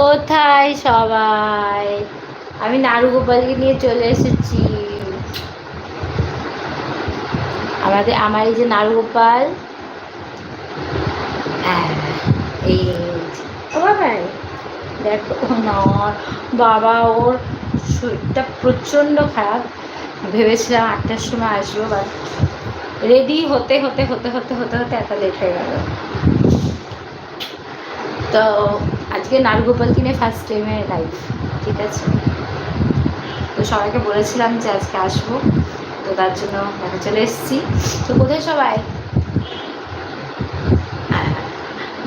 কোথায় সবাই? আমি নাড়ু গোপালকে নিয়ে চলে এসেছি। আমাদের আমার এই যে নাড়ু গোপাল হ্যাঁ, এই না বাবা ওর শরীরটা প্রচণ্ড খারাপ। ভেবেছিলাম আটটার সময় আসব বাট রেডি হতে হতে হতে হতে হতে হতে এত লেট হয়ে গেল। তো আজকে নারগোপাল কিনে ফার্স্ট টাইমে লাইভ ঠিক আছে? তো সবাইকে বলেছিলাম যে আজকে আসব তো তার জন্য দেখা চলে এসেছি। তো কোথায় সবাই? হ্যাঁ,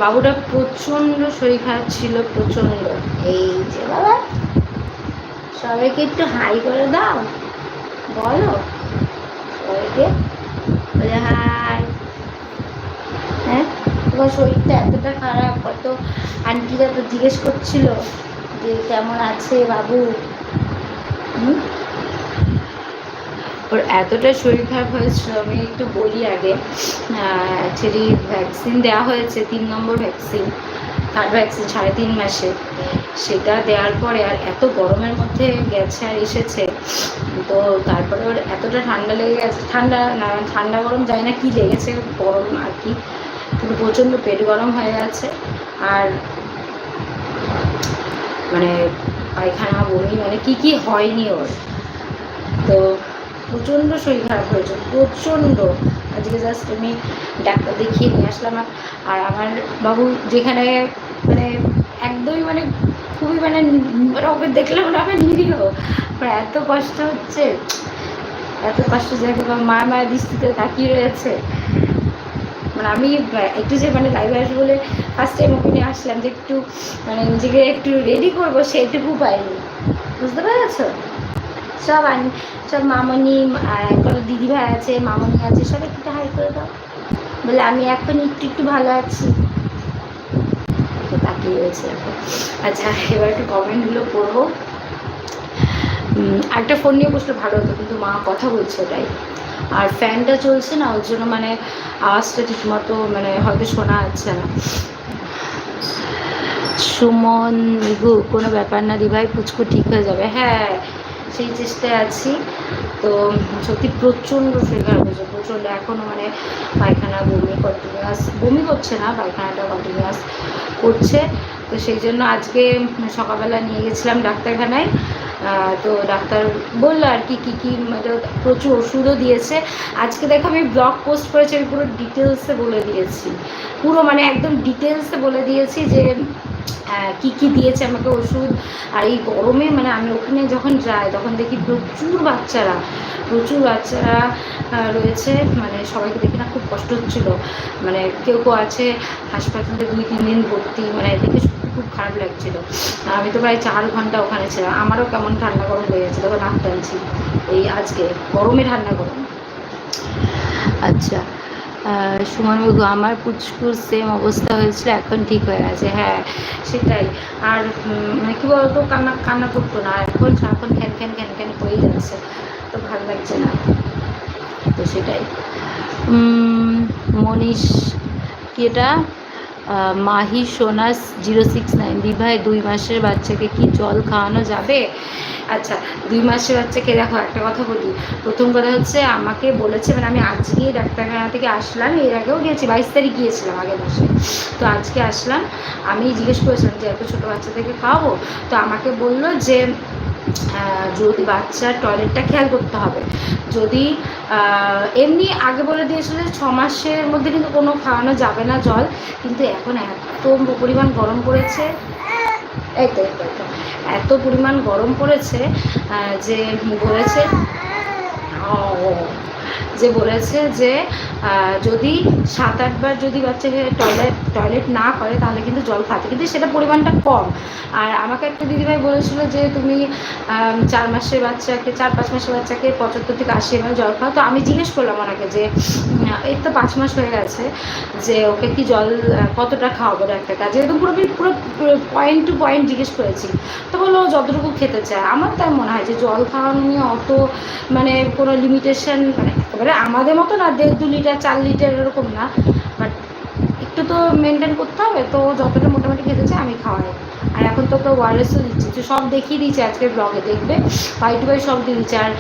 বাবুটা প্রচণ্ড শরীর খারাপ ছিল প্রচণ্ড। এই যে বাবা সবাইকে একটু হাই করে দাও বলো সবাইকে বলে হাই হ্যাঁ তোমার শরীরটা এতটা খারাপ কত আন্টিরা তো জিজ্ঞেস করছিল যে কেমন আছে বাবু? ওর এতটা শরীর খারাপ হয়েছিল, আমি একটু বলি আগে। অ্যাকচুয়ালি ভ্যাকসিন দেওয়া হয়েছে, তিন নম্বর ভ্যাকসিন থার্ড ভ্যাকসিন সাড়ে তিন মাসে। সেটা দেওয়ার পরে আর এত গরমের মধ্যে গেছে আর এসেছে। তো তারপরে ওর এতটা ঠান্ডা লেগে গেছে, ঠান্ডা না, ঠান্ডা গরম যায় না কি লেগেছে, গরম আর কি। কিন্তু প্রচণ্ড পেট গরম হয়ে গেছে। আর মানে পায়খানা, বমি মানে কি কি হয়নি ওর। তো প্রচণ্ড শরীর খারাপ হয়েছে, প্রচণ্ড। আজকে জাস্ট আমি ডাক্তার দেখিয়ে নিয়ে আসলাম। আর- আমার বাবু যেখানে মানে একদমই মানে খুবই মানে ওকে দেখলে মনে হবে নিরীহ। মানে এত কষ্ট হচ্ছে, এত কষ্ট যে মা মায়া দৃষ্টিতে তাকিয়ে রয়েছে। মানে আমি একটু যে মানে লাইভে আসব বলে ফার্স্ট টাইম ওকে নিয়ে আসলাম যে একটু মানে নিজেকে একটু রেডি করব সেটুকু পাইনি। বুঝতে পেরেছ? সব আন, সব মামনি কোনো দিদিভাই আছে, মামনি আছে, সব একটু হাই করে দাও। বলে আমি এখন একটু একটু ভালো আছি। তাকিয়ে রয়েছে এখন। আচ্ছা এবার একটু কমেন্টগুলো পড়ব। একটা ফোন নিয়ে বসলে ভালো হতো, কিন্তু মা কথা বলছে ওটাই। আর ফ্যানটা চলছে না, ওর জন্য মানে আওয়াজটা ঠিকমতো মানে হয়তো শোনা যাচ্ছে না। সুমন মিগু কোনো ব্যাপার না, দিভাই, পুচকু ঠিক হয়ে যাবে। হ্যাঁ সেই চেষ্টায় আছি। তো সত্যি প্রচণ্ড খারাপ হয়েছে, প্রচণ্ড। এখনও মানে পায়খানা, বমি কন্টিনিউয়াস বমি করছে না, পায়খানাটা কন্টিনিউয়াস করছে। তো সেই জন্য আজকে সকালবেলা নিয়ে গেছিলাম ডাক্তারখানায়। তো ডাক্তার বলল আর কি, কী কী মানে প্রচুর ওষুধও দিয়েছে। আজকে দেখো আমি ব্লগ পোস্ট করেছি, আমি পুরো ডিটেলসে বলে দিয়েছি। পুরো মানে একদম ডিটেলসে বলে দিয়েছি যে কি কি দিয়েছে আমাকে ওষুধ। আর এই গরমে মানে আমি ওখানে যখন যাই, তখন দেখি প্রচুর বাচ্চারা প্রচুর বাচ্চারা রয়েছে। মানে সবাইকে দেখি না খুব কষ্ট হচ্ছিল। মানে কেউ কেউ আছে হাসপাতালে দুই, তিন দিন ভর্তি মানে দেখে খুব খারাপ লাগছিল। আমি তো প্রায় চার ঘণ্টা ওখানে ছিলাম। আমারও কেমন ঠান্ডা গরম হয়ে গেছে তখন নাক টানছি। এই আজকে গরমে ঠান্ডা গরম। আচ্ছা সুমন বাবু আমার পুচকুর সেম অবস্থা হয়েছিল, এখন ঠিক হয়ে গেছে। হ্যাঁ সেটাই। আর মানে কী বলতো, কান্না কান্না করতো না। এখন সারাক্ষণ খ্যান খ্যান খ্যান খ্যান করেই যাচ্ছে। তো ভালো লাগছে না। তো সেটাই। মনীষ, কি এটা? মাহি সোনাস জিরো সিক্স নাইন। দিভাই, দুই মাসের বাচ্চাকে কি জল খাওয়ানো যাবে? আচ্ছা দুই মাসের বাচ্চাকে দেখো, একটা কথা বলি। প্রথম কথা হচ্ছে, আমাকে বলেছে মানে আমি আজকেই ডাক্তারখানা থেকে আসলাম, এর আগেও গিয়েছি, বাইশ তারিখ গিয়েছিলাম আগের মাসে। তো আজকে আসলাম, আমি জিজ্ঞেস করেছিলাম যে, এত ছোটো বাচ্চাদেরকে খাওয়াবো? তো আমাকে বলল যে যদি বাচ্চার টয়লেটটা খেয়াল করতে হবে। যদি এমনি আগে বলে দিয়েছিল যে ছ মাসের মধ্যে কিন্তু কোনো খাওয়ানো যাবে না জল কিন্তু এখন এত পরিমাণ গরম পড়েছে এই তো এত পরিমাণ গরম পড়েছে যে বলেছে ও, যে বলেছে যে যদি সাত আটবার যদি বাচ্চাকে টয়লেট টয়লেট না করে, তাহলে কিন্তু জল খাতে কিন্তু সেটা পরিমাণটা কম। আর আমাকে একটা দিদিভাই বলেছিল যে, তুমি চার মাসের বাচ্চাকে, চার, পাঁচ মাসের বাচ্চাকে পঁচাত্তর থেকে আশি এমএল জল খাও। তো আমি জিজ্ঞেস করলাম ওনাকে যে এই তো পাঁচ মাস হয়ে গেছে যে, ওকে কি জল কতটা খাওয়াবো একটা কাজে একদম পুরো পুরো পয়েন্ট টু পয়েন্ট জিজ্ঞেস করেছি। তো বলল যতটুকু খেতে চায়। আমার তাই মনে হয় যে, জল খাওয়ানো নিয়ে অত মানে কোনো লিমিটেশন মানে একেবারে আমাদের মতো না দেড় দু লিটার, চার লিটার এরকম না। বাট একটু তো মেনটেন করতে হবে, তো যতটা মোটামুটি খেতেছে আমি খাওয়াই। আর এখন তো ওকে ওয়ারেসও দিচ্ছি, তো সব দেখিয়ে দিয়েছে আজকে ব্লগে দেখবে? বাই টু বাই সব দিয়ে দিচ্ছে আর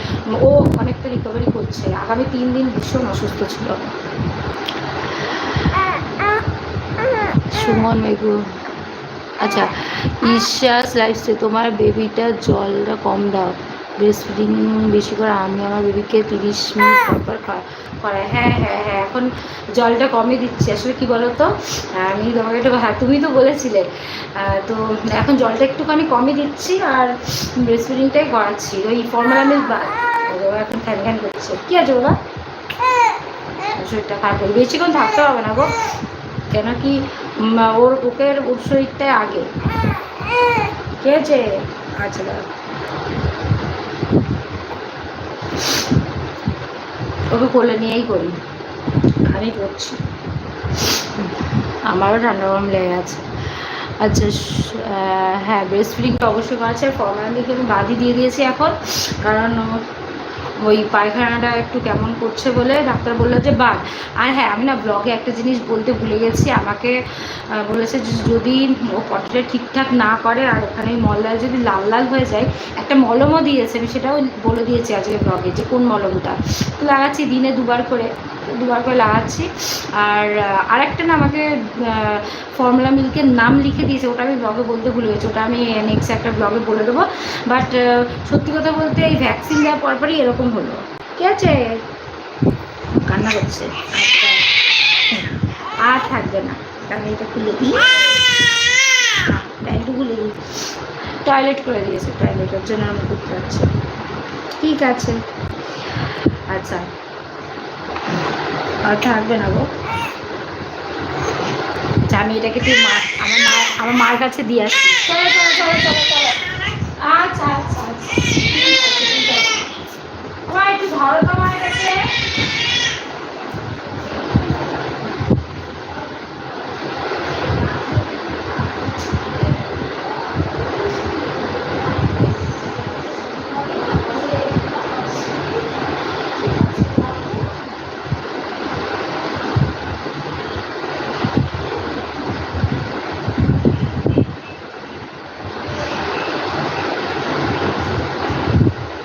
ও অনেকটা রিকভারি করছে। আগামী তিন দিন ভীষণ অসুস্থ ছিল। সুমন মেঘু। আচ্ছা ঈশাস লাইফস্টাইল তোমার বেবিটা জলটা কম দাও। ব্রেস্ট ফিডিং বেশি করে আমি আমার বেবিকে তিরিশ মিনিট পর পর খা- করাই হ্যাঁ হ্যাঁ হ্যাঁ এখন জলটা কমই দিচ্ছি। আসলে কি বলো তো আমি তোমাকে একটু হ্যাঁ তুমি তো বলেছিলে। তো এখন জলটা একটুখানি কমই দিচ্ছি আর ব্রেস্ট ফিডিংটাই করাচ্ছি। ওই ফর্মাল আমি এখন খ্যান খ্যান করছে। কি আছে বাবা শরীরটা খারাপ হয়ে বেশিক্ষণ থাকতে হবে না গো। কেন কি ওর ওকে ওর শরীরটাই আগে। কে আছে? আচ্ছা দাঁড়া। ওকে কোলে নিয়েই করি। আমি করছি। আমারও ঠান্ডা গরম লেগে আছে। আচ্ছা হ্যাঁ ব্রেস্ট ফিডিংটা অবশ্যই করা আছে? ফর্মাল দিকে আমি বাদই দিয়ে দিয়েছি এখন? কারণ ওই পায়খানাটা একটু কেমন করছে বলে ডাক্তার বলল যে বাদ আর হ্যাঁ আমি না ব্লগে একটা জিনিস বলতে ভুলে গেছি। আমাকে বলেছে যে, যদি ও পটিটা ঠিকঠাক না করে, আর ওখানে মলদার যদি লাল লাল হয়ে যায়, একটা মলমও দিয়েছে। আমি সেটাও বলে দিয়েছি আজকে ব্লগে যে, কোন মলমটা? তো লাগাচ্ছি দিনে দুবার করে। দুবার করে লাগাচ্ছি। আর আরেকটা না আমাকে ফর্মুলা মিল্কের নাম লিখে দিয়েছে, ওটা আমি ব্লগে বলতে ভুলে গেছি, ওটা আমি নেক্সট একটা ব্লগে বলে দেবো। বাট সত্যি কথা বলতে এই ভ্যাকসিন দেওয়ার পরপরই এরকম হলো। ঠিক আছে? কান্না করছে। আর থাকবে না। আমি এটা খুলে দিই। প্যান্টু খুলে দিই। টয়লেট করে দিয়েছে টয়লেটের জন্য আমি করতে পারছি ঠিক আছে। আচ্ছা। থাকবে না গো। আচ্ছা আমি এটাকে তুই মা আমার মা আমার মার কাছে দিয়ে আসি। চলো চলো চলো চলো চলো আচ্ছা আচ্ছা আচ্ছা একটু ধরো কাছে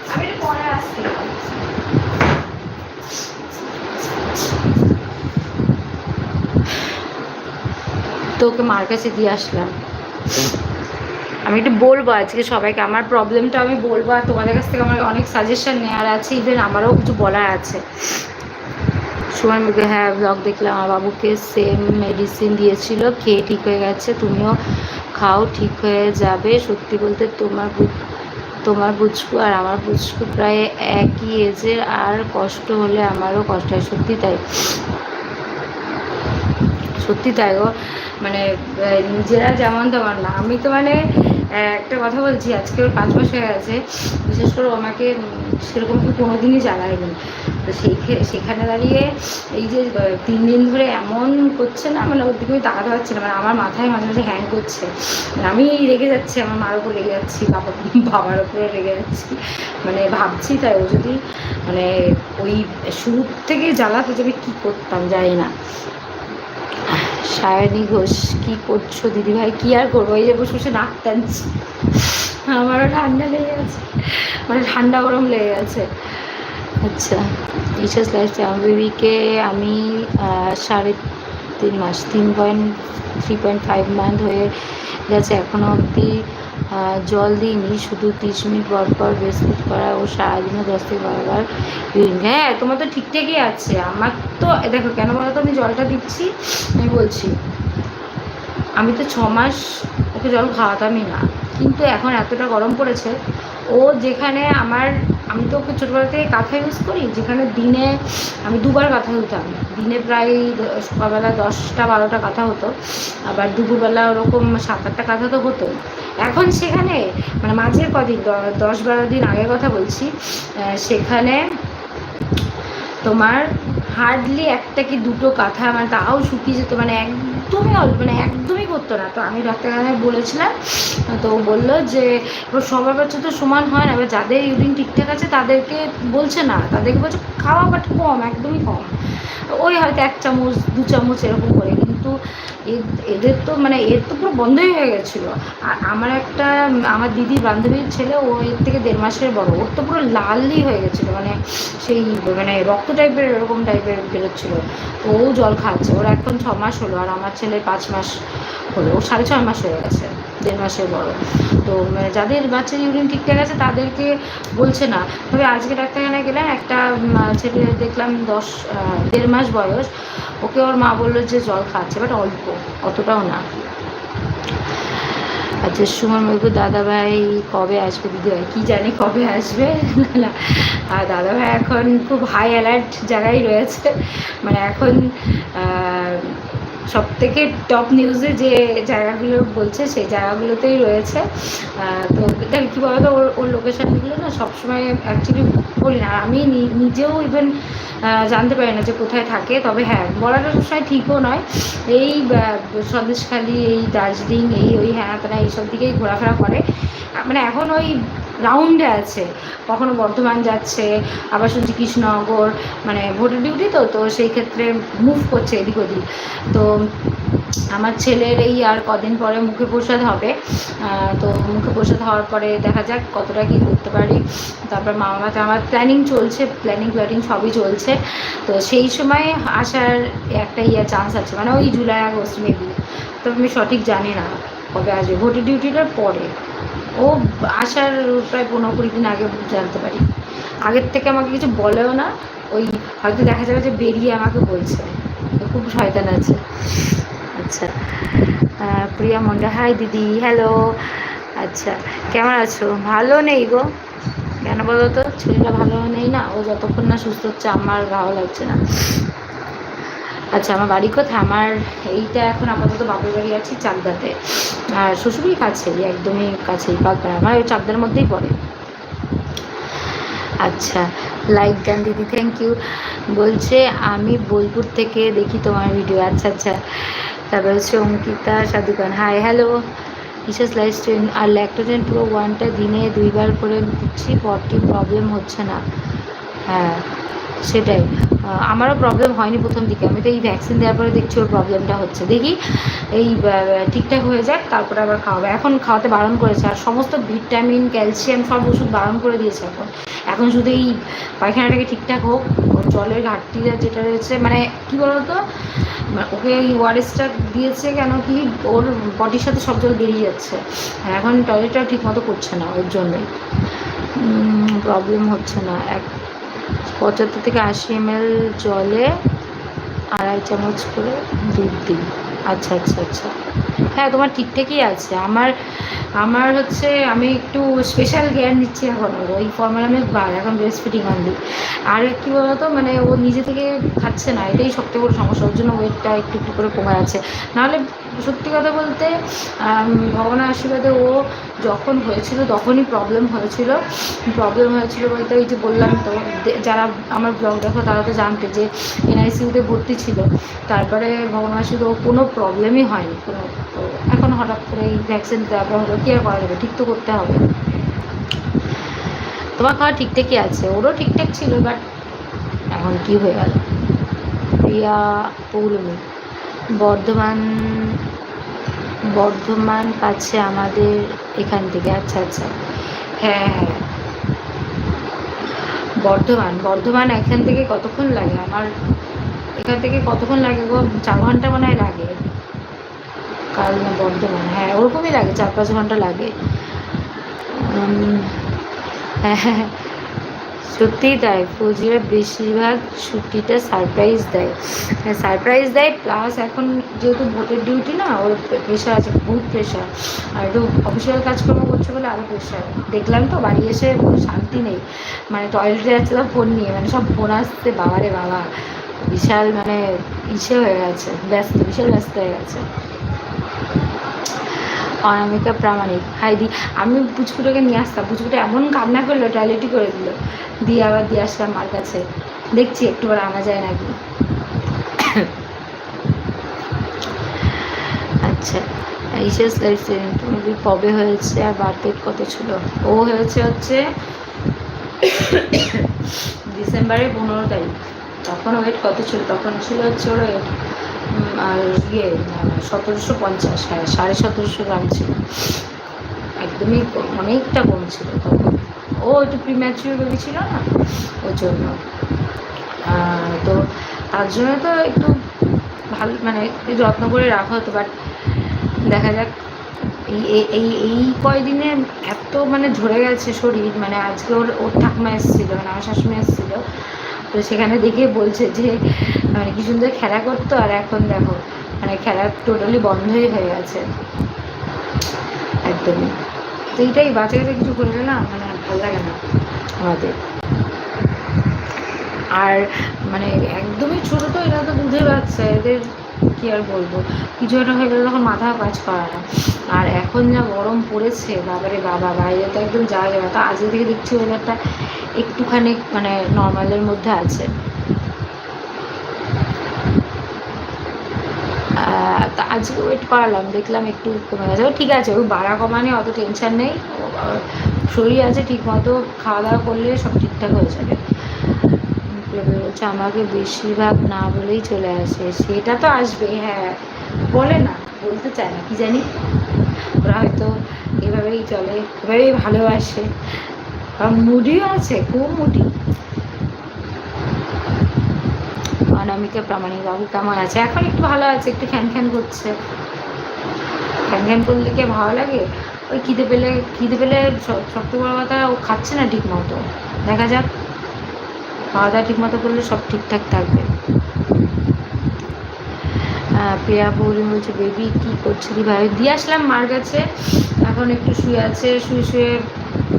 আমি একটু পরে আসছি তো ওকে মার কাছে দিয়ে আসলাম। আমি একটু বলব আজকে সবাইকে, আমার প্রবলেমটা আমি বলব আর তোমাদের কাছ থেকে আমার অনেক সাজেশন নেওয়ার আছে ইভেন আমারও কিছু বলার আছে। সুমান মুখে হ্যাঁ ব্লগ দেখলাম, আমার বাবুকে সেম মেডিসিন দিয়েছিল, খেয়ে ঠিক হয়ে গেছে, তুমিও খাও, ঠিক হয়ে যাবে। সত্যি বলতে তোমার তোমার বুঝকু আর আমার বুঝকু প্রায় একই এজের আর কষ্ট হলে আমারও কষ্ট হয়, সত্যি তাই। সত্যি তাই গো। মানে নিজেরা যেমন তেমন না। আমি তো মানে একটা কথা বলছি, আজকে ওর পাঁচ মাস হয়ে গেছে, বিশেষ করে আমাকে সেরকম কি কোনোদিনই জ্বালায়নি। তো সেই সেখানে দাঁড়িয়ে এই যে তিন দিন ধরে এমন করছে না মানে ওর দিকে আমি তাকাতে পারছি না মানে আমার মাথায় মাঝে মাঝে হ্যাং করছে। মানে আমি রেগে যাচ্ছি, আমার মার উপর রেগে যাচ্ছি, বাবা, বাবার উপরে রেগে যাচ্ছি। মানে ভাবছি তাই, ও যদি মানে ওই শুরু থেকে জ্বালাতো যে আমি কী করতাম, জানি না। সায়নী ঘোষ, কি করছ দিদিভাই? কি আর করব? এই যে বসে বসে নাক টানছি। আমারও ঠান্ডা লেগে গেছে। মানে ঠান্ডা গরম লেগে গেছে। আচ্ছা টিচার্স লাইফ বেবিকে, আমি সাড়ে তিন মাস, তিন point three point five month হয়ে গেছে এখনও অবধি। জল দিইনি, শুধু তিরিশ মিনিট পর পর ব্রেস্টফিড করা ও সারাদিনে দশ থেকে বারোবার ইউরিন হ্যাঁ তোমার তো ঠিকঠাকই আছে। আমার তো দেখো, কেন বলো তো আমি জলটা দিচ্ছি? আমি বলছি, আমি তো ছ মাস ওকে জল খাওয়াতামই না। কিন্তু এখন এতটা গরম পড়েছে, ও যেখানে আমার আমি তো ওকে ছোটোবেলা থেকে কাঁথা ইউজ করি, যেখানে দিনে আমি দুবার কাঁথা হতাম দিনে প্রায় সকালবেলা দশটা, বারোটা কাঁথা হতো, আবার দুপুরবেলা ওরকম সাত আটটা কাঁথা তো হতো। এখন সেখানে মানে মাঝের কদিন দশ বারো দিন আগের কথা বলছি সেখানে তোমার হার্ডলি একটা কি দুটো কাঁথা মানে তাও শুকিয়ে যেত মানে একদমই অল্প মানে একদমই করতো না। তো আমি ডাক্তারখানায় বলেছিলাম, তো বলল যে, এবার সবার বাচ্চা তো সমান হয় না, এবার যাদের ইউরিন ঠিকঠাক আছে তাদেরকে বলছে না, তাদেরকে বলছে খাওয়া বাট কম, একদমই কম। ওই হয়তো এক চামচ, দু চামচ এরকম করে কিন্তু এদের তো মানে এর তো পুরো বন্ধই হয়ে গেছিল। আর আমার একটা, আমার দিদির বান্ধবীর ছেলে, ও এর থেকে দেড় মাসের বড়। ওর তো পুরো লালই হয়ে গেছিল মানে সেই মানে রক্ত টাইপের এরকম টাইপের বেরোচ্ছিলো। তো ও জল খাচ্ছে। ওর এখন ছ মাস হলো, আর আমার ছেলের পাঁচ মাস হলো। ও সাড়ে ছয় মাস হয়ে গেছে, দেড় মাসের বড়। তো যাদের বাচ্চার ইউরিন ঠিকঠাক আছে, তাদেরকে বলছে না। তবে আজকে ডাক্তারখানায় গেলাম, একটা ছেলে দেখলাম দশ দেড় মাস বয়স। ওকে ওর মা বলল যে জল খাচ্ছে বাট অল্প, অতটাও না। আচ্ছা সুমন বলব দাদাভাই, কবে আসবে দিদিভাই কী জানি কবে আসবে? না আর দাদাভাই এখন খুব হাই অ্যালার্ট জায়গায় রয়েছে। মানে এখন সব থেকে টপ নিউজে যে জায়গাগুলো বলছে, সেই জায়গাগুলোতেই রয়েছে। তো দেখ, কী বলতো, ওর ওর লোকেশানগুলো না সবসময় অ্যাকচুয়ালি বলি না। আমি নিজেও ইভেন জানতে পারি না যে কোথায় থাকে। তবে হ্যাঁ বলাটা সবসময় ঠিকও নয়। এই সন্দেশখালি, এই দার্জিলিং, এই, ওই হ্যাঁ তারা এইসব দিকেই ঘোরাফেরা করে। মানে এখন ওই রাউন্ডে আছে। কখনো বর্ধমান যাচ্ছে, আবার শুনছি কৃষ্ণনগর মানে ভোটের ডিউটি তো তো সেই ক্ষেত্রে মুভ করছে এদিক ওদিক। তো আমার ছেলের এই আর কদিন পরে মুখে প্রসাদ হবে। তো মুখে প্রসাদ হওয়ার পরে দেখা যাক কতটা কী করতে পারি। তারপর মামা মাতে আমার প্ল্যানিং চলছে প্ল্যানিং প্ল্যানিং সবই চলছে। তো সেই সময় আসার একটা ইয়ে চান্স আছে মানে ওই জুলাই আগস্ট মেবি তবে আমি সঠিক জানি না কবে আসবে। ভোটের ডিউটিটার পরে। ও আসার প্রায় পনেরো কুড়ি দিন আগে জানতে পারি। আগের থেকে আমাকে কিছু বলেও না, ওই হয়তো দেখা যাবে যে বেরিয়ে আমাকে বলছে। খুব শয়তান আছে। আচ্ছা প্রিয়া মন্ডা হাই দিদি হ্যালো আচ্ছা কেমন আছো? ভালো নেই গো। কেন বলো তো? ছেলেটা ভালো নেই না, ও যতক্ষণ না সুস্থ হচ্ছে, আমার ভালো লাগছে না। আচ্ছা আমার বাড়ি কোথায়? আমার এইটা এখন আপাতত বাপের বাড়ি আছি চাকদাতে। আর শ্বশুরই কাছেই, একদমই কাছেই বাগড়া আমার ওই চাকদার মধ্যেই পড়ে। আচ্ছা লাইক গান দিদি থ্যাংক ইউ বলছে, আমি বোলপুর থেকে দেখি তোমার ভিডিও আচ্ছা আচ্ছা। তারপর হচ্ছে অঙ্কিতা সাধুকান হাই হ্যালো বিশেষ লাইফ স্ট্রিম আর ল্যাক্টোজেন পুরো ওয়ানটা দিনে দুইবার করে দিচ্ছি পরটি প্রবলেম হচ্ছে না। হ্যাঁ। সেটাই। আমারও প্রবলেম হয়নি প্রথম দিকে। আমি তো এই ভ্যাকসিন দেওয়ার পরে দেখছি ওর প্রবলেমটা হচ্ছে। দেখি এই ঠিকঠাক হয়ে যাক, তারপরে আবার খাওয়াবে। এখন খাওয়াতে বারণ করেছে। আর সমস্ত ভিটামিন ক্যালসিয়াম সব ওষুধ বারণ করে দিয়েছে এখন। এখন শুধু এই পায়খানাটাকে ঠিকঠাক হোক জলের ঘাটতিটা যেটা রয়েছে মানে কী বলতো? মানে ওকে এই ওয়ারেসটা দিয়েছে কেন কি? ওর বডির সাথে সব জল বেরিয়ে যাচ্ছে। এখন টয়লেটটাও ঠিক মতো করছে না ওর জন্যই প্রবলেম হচ্ছে না। এক পঁচাত্তর থেকে আশি এমএল জলে আড়াই চামচ করে দুধ দিই। আচ্ছা আচ্ছা আচ্ছা। হ্যাঁ তোমার ঠিকঠাকই আছে। আমার আমার হচ্ছে, আমি একটু স্পেশাল কেয়ার নিচ্ছি এখন। ওই ফর্মালামের বার, এখন ব্রেস্ট অনলি আর কী বলতো মানে ও নিজে থেকে খাচ্ছে না, এটাই সবথেকে বড় সমস্যা। ওর জন্য ওয়েটটা একটু একটু করে কমে আছে। নাহলে সত্যি কথা বলতে ভগবানের আশীর্বাদে ও যখন হয়েছিল তখনই প্রবলেম হয়েছিল। প্রবলেম হয়েছিল বলতে ওই যে বললাম তো যারা আমার ব্লগ দেখো তারা তো জানতে যে এনআইসিউতে ভর্তি ছিল। তারপরে ভগবানের আশীর্বাদে ও কোনো প্রবলেমই হয়নি। কোনো এখন হঠাৎ করে এই ভ্যাকসিন দেওয়া হলো কী আর করা যাবে? ঠিক তো করতে হবে। তোমার খাওয়া ঠিকঠাকই আছে, ওরও ঠিকঠাক ছিল বাট এখন কি হয়ে গেল? প্রিয়া, পৌলমী। বর্ধমান বর্ধমান কাছে আমাদের এখান থেকে। আচ্ছা আচ্ছা। হ্যাঁ হ্যাঁ। বর্ধমান বর্ধমান এখান থেকে কতক্ষণ লাগে? আমার এখান থেকে কতক্ষণ লাগে গো? চার ঘণ্টা মনে হয় লাগে। না বর্ধমান হ্যাঁ ওরকমই লাগে, চার পাঁচ ঘণ্টা লাগে। হ্যাঁ হ্যাঁ। সত্যিই তাই ফৌজিরা বেশিরভাগ ছুটিটা সারপ্রাইজ দেয়। হ্যাঁ সারপ্রাইজ দেয় প্লাস এখন যেহেতু ভোটের ডিউটি না, ওর প্রেশার আছে, বহুত প্রেশার আর একটু অফিসিয়াল কাজকর্ম করছে বলে আরও প্রেশার দেখলাম তো বাড়ি এসে কোনো শান্তি নেই। মানে টয়লেটে যাচ্ছে তো ফোন নিয়ে মানে সব ফোন আসছে, বাবারে বাবা। বিশাল মানে ইসে হয়ে গেছে, ব্যস্ত, বিশাল ব্যস্ত হয়ে গেছে। অনামিকা প্রামাণিক। হাইদি আমি পুচকুটাকে নিয়ে আসতাম। পুচকুটা এমন কান্না করল টয়লেটই করে দিল। দিয়ে আবার দিয়ে আসলাম মার কাছে। দেখছি একটু বার আনা যায় নাকি। আচ্ছা ইসেস লাইফ মুভি কবে হয়েছে আর বার্থডে কত ছিল? ও হয়েছে হচ্ছে ডিসেম্বরের পনেরো তারিখ। তখন ওয়েট কত ছিল? তখন ছিল হচ্ছে ওর ওয়েট ইয়ে সতেরোশো পঞ্চাশ হ্যাঁ সাড়ে সতেরোশো গ্রাম ছিল। একদমই অনেকটা কম ছিল তখন। ও একটু প্রিম্যাচুর বেবি ছিল না? ওর জন্য। তো তার জন্য তো একটু ভালো মানে একটু যত্ন করে রাখা হতো বাট দেখা যাক এই- এই এই কয়দিনে এত মানে ঝরে গেছে শরীর মানে আজকে ওর ওর ঠাকুমা এসেছিল মানে আমার শাশুড়ি এসেছিল। তো সেখানে দেখে বলছে যে মানে কি সুন্দর খেলা করতো আর এখন দেখো মানে খেলা টোটালি বন্ধই হয়ে গেছে। একদমই। তো এইটাই বাচ্চা কাছে কিছু করলে না মানে ভালো লাগে না। আমাদের। আর মানে একদমই ছোটো তো, এরা তো দুধের বাচ্চা, এদের কি আর বলব? কিছু একটা হয়ে গেলে তখন মাথাও কাজ করে না। আর এখন যা গরম পড়েছে, বাবারে বাবা, বাইরে তো একদম যাওয়া যাবে তো আজকে থেকে দেখছি ওয়েদারটা একটুখানি মানে নর্মালের মধ্যে আছে। তা আজকে ওয়েট করালাম, দেখলাম একটু কমে গেছে। ঠিক আছে ওই বাড়া কমা নিয়ে অত টেনশন নেই। শরীর আছে ঠিক মতো খাওয়া দাওয়া করলে সব ঠিকঠাক হয়ে যাবে। প্রেমে বলছে আমাকে বেশিরভাগ না বলেই চলে আসে। সেটা তো আসবে হ্যাঁ। বলে না, বলতে চায় না, কি জানি? ওরা হয়তো এভাবেই চলে, এভাবেই ভালোবাসে। মুডিও আছে, খুব মুডি। অনামিকা প্রামাণিক বাবু কেমন আছে? এখন একটু ভালো আছে, একটু খ্যান খ্যান করছে। খ্যান খ্যান করলে কি ভালো লাগে? ওই খিদে পেলে খিদে পেলে সব- বড় কথা ও খাচ্ছে না ঠিক মতো দেখা যাক। খাওয়া দাওয়া ঠিক মতো করলে সব ঠিকঠাক থাকবে। প্রিয়া বৌরি বলছে, বেবি, কি করছে দি ভাই? দিয়ে আসলাম মার কাছে। এখন একটু শুয়ে আছে, শুয়ে শুয়ে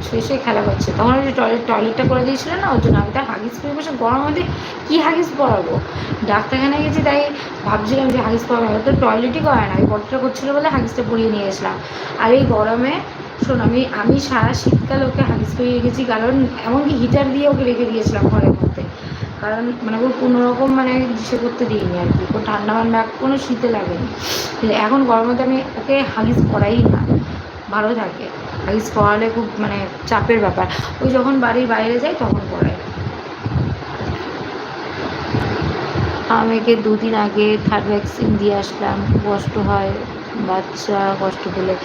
শুয়ে শুয়ে খেলা করছে। তখন ওই যে টয়লেট, টয়লেটটা করে দিয়েছিল না, ওর জন্য আমি তার হাগিস পেয়ে বসে গরমের মধ্যে কী হাগিস পরাবো? ডাক্তারখানায় গেছি, তাই ভাবছিলাম যে হাগিস পরাবো। তো টয়লেটই করে না, ওই বটটা করছিল বলে হাগিসটা পরিয়ে নিয়ে এসলাম আর এই গরমে, শোন, আমি আমি সারা শীতকাল ওকে হাগিস পরিয়ে রেখেছি, কারণ এমনকি হিটার দিয়ে ওকে রেখে দিয়েছিলাম মধ্যে কারণ মানে ওর কোনো রকম মানে সে করতে দিইনি আর কি। ও ঠান্ডা ঠান্ডা কোনো শীতে লাগেনি। এখন গরমে আমি ওকে হাগিস পরাই না। ভালো থাকে। হাগিস পরালে খুব মানে চাপের ব্যাপার। ওই যখন বাড়ির বাইরে যায় তখন পরায় আমাকে দুদিন আগে থার্ড ভ্যাকসিন দিয়ে আসলাম। কষ্ট হয়। বাচ্চা কষ্ট পেলে,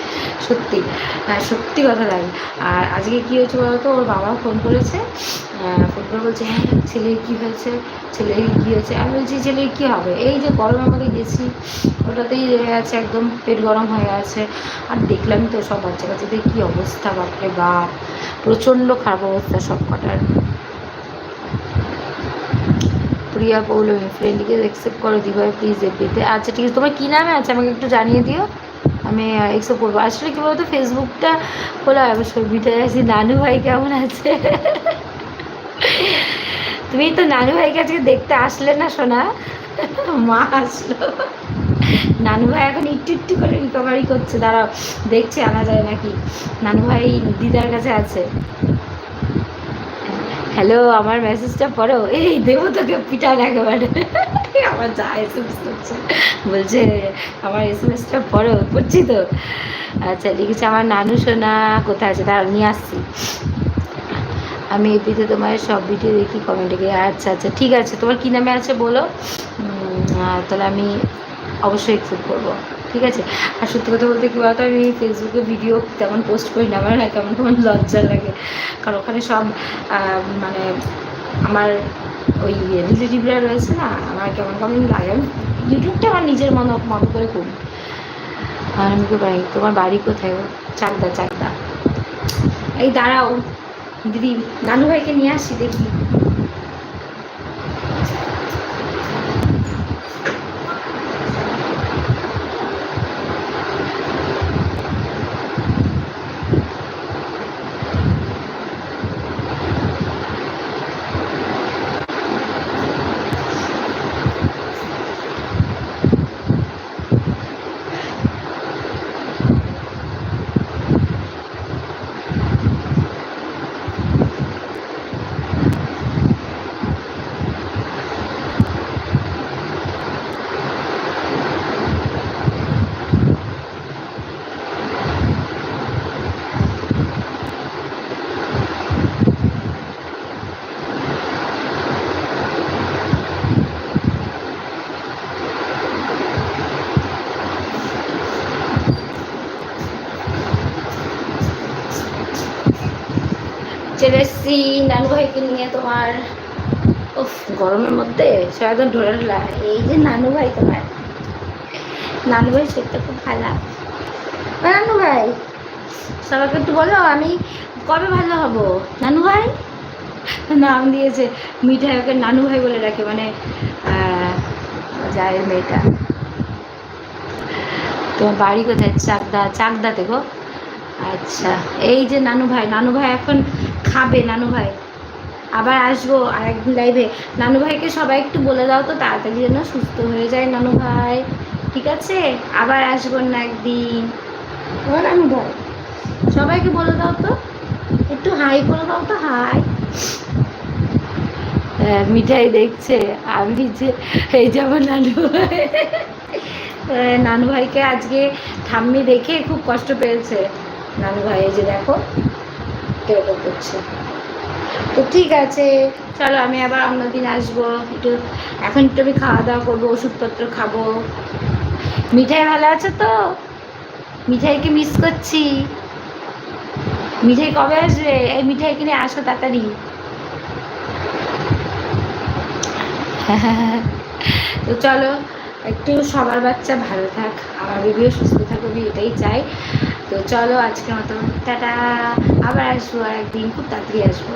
সত্যি হ্যাঁ সত্যি কথা লাগে আর আজকে কী হয়েছে বলতো ওর বাবা ফোন করেছে ফোন করে বলছে হ্যাঁ ছেলের কী হয়েছে? ছেলের কী হয়েছে? আমি বলছি, ছেলের কী হবে? এই যে গরমের মধ্যে গেছি, ওটাতেই রয়ে গেছে, একদম পেট গরম হয়ে আছে আর দেখলাম তো সব বাচ্চা কাচ্চাদের কী অবস্থা, বাপরে বাপ! প্রচণ্ড খারাপ অবস্থা সব কটার প্রিয়া পৌলমী ফ্রেন্ডকে অ্যাকসেপ্ট করো, দিভাই প্লিজ এপিতে আচ্ছা ঠিক আছে, তোমার কী নামে আছে? আমাকে একটু জানিয়ে দিও। আমি অ্যাকসেপ্ট করব। আসলে কী বলতো ফেসবুকটা খোলা হবে ছবিটা আছি। নানু ভাই কেমন আছে? তুমি তো নানু ভাইকে আজকে দেখতে আসলে না, সোনা? মা আসলো। নানু ভাই এখন একটু একটু করে রিকভারি করছে। দাঁড়াও, দেখছি, আনা যায় নাকি? নানু ভাই দিদার কাছে আছে। হ্যালো আমার মেসেজটা পড়ো। এই, দেবো তোকে পিটান একেবারে। আমার যা এস এম এস করছে। বলছে, আমার এস এম এসটা পড়ো, পড়ছি তো? আচ্ছা লিখেছে, আমার নানু সোনা কোথায় আছে? তার নিয়ে আসছি। আমি এপিতে তোমার সব ভিডিও দেখি কমেন্টে গিয়ে আচ্ছা আচ্ছা ঠিক আছে। তোমার কী নামে আছে বলো? তাহলে আমি অবশ্যই অ্যাকসেপ্ট করব। ঠিক আছে? আর সত্যি কথা বলতে কী বলতো, আমি ফেসবুকে ভিডিও তেমন পোস্ট করি না, আমার কেমন কেমন লজ্জা লাগে। কারণ ওখানে সব মানে আমার ওই রিলেটিভরা রয়েছে না, আমার কেমন কেমন লাগে। ইউটিউবটা আমার নিজের মতো মতো করে করি। আর আমি ভাই তোমার বাড়ি কোথায় গো? চাকদা চাকদা। এই, দাঁড়াও। দিদি, নানু ভাইকে নিয়ে আসি, দেখি। নানু নিয়ে তোমার, উফ, গরমের মধ্যে সে ঢোলা ঢোলা এই যে নানু ভাই তোমার, নানু ভাই শরীরটা খুব খারাপ। নানু ভাই, সবাইকে একটু বলো, আমি কবে ভালো হব? নানু ভাই? নাম দিয়েছে, মিঠাই ওকে নানু ভাই বলে রাখে মানে জায়ের মেয়েটা। তোমার বাড়ি কোথায়? চাকদা, চাকদাতে গো? আচ্ছা এই যে নানু ভাই নানু ভাই এখন খাবে, নানু ভাই। আবার আসব আর একদিন লাইভে নানু ভাইকে সবাই একটু বলে দাও তো, তাড়াতাড়ি যেন সুস্থ হয়ে যায় নানু ভাই। ঠিক আছে? আবার আসব না একদিন। ও নানু ভাই সবাইকে বলে দাও তো। একটু হাই করে দাও তো হাই মিঠাই দেখছে। আমি যে, এই যে আমার নানু ভাই। নানু ভাইকে আজকে ঠাম্মি দেখে খুব কষ্ট পেয়েছে। নানু ভাই, এই যে দেখো, কীরকম করছে। তো ঠিক আছে। চলো, আমি আবার অন্যদিন আসব। একটু, এখন একটু আমি খাওয়া দাওয়া করব, ওষুধপত্র খাব। মিঠাই ভালো আছে তো? মিঠাইকে মিস করছি। মিঠাই কবে আসবে? এই মিঠাই কিনে আসো তাড়াতাড়ি। তো চলো, একটু সবার বাচ্চা ভালো থাক, আমার বেবিও সুস্থ থাকবে আমি এটাই চাই। তো চলো, আজকের মতো টাটা। আবার আসব আর একদিন খুব তাড়াতাড়ি আসব।